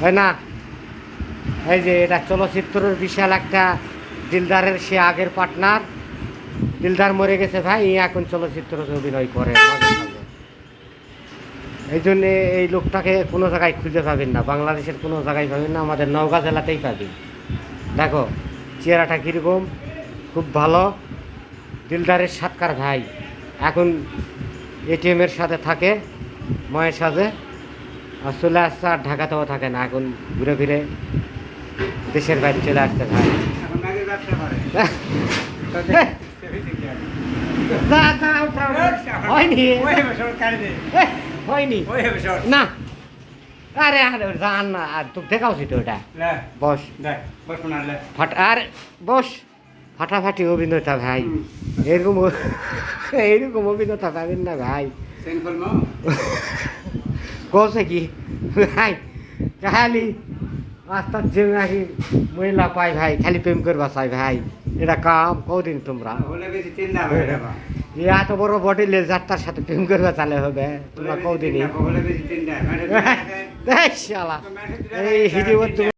হয় না? এই যে এটা চলচ্চিত্রের বিশাল একটা দিলদারের সে আগের পার্টনার। দিলদার মরে গেছে ভাই এখন চলচ্চিত্রে অভিনয় করে। এই জন্যে এই লোকটাকে কোনো জায়গায় খুঁজে পাবেন না, বাংলাদেশের কোনো জায়গায় পাবেন না, আমাদের নওগাঁ জেলাতেই পাবেন। দেখো, চেহারাটা কীরকম? খুব ভালো। দিলদারের সাতকার ভাই। এখন এটিএমের সাথে থাকে ময়ের সাথে আর চলে আসছে আর ঢাকাতেও থাকে না। এখন ঘুরে ফিরে দেশের বাইরে চলে আসছে ভাই হ্যাঁ। হয়নি। না। আরে আরে জান না। আর তোকে দেখা উচিত ওটা। বস। ফাট আর বস। ফাটাফাটি অভিনেতা ভাই। এরকম এইরকম অভিনেতা পাবেন না ভাই। কি ভাই খালি রাস্তার যে নাকি মহিলা পাই ভাই খালি প্রেম করবা চাই ভাই এটা কাম কদিন তোমরা এত বড় বডি লেজারটার সাথে প্রেম করবা চালে হবে তোমরা কদিনই শালা এই হিডিও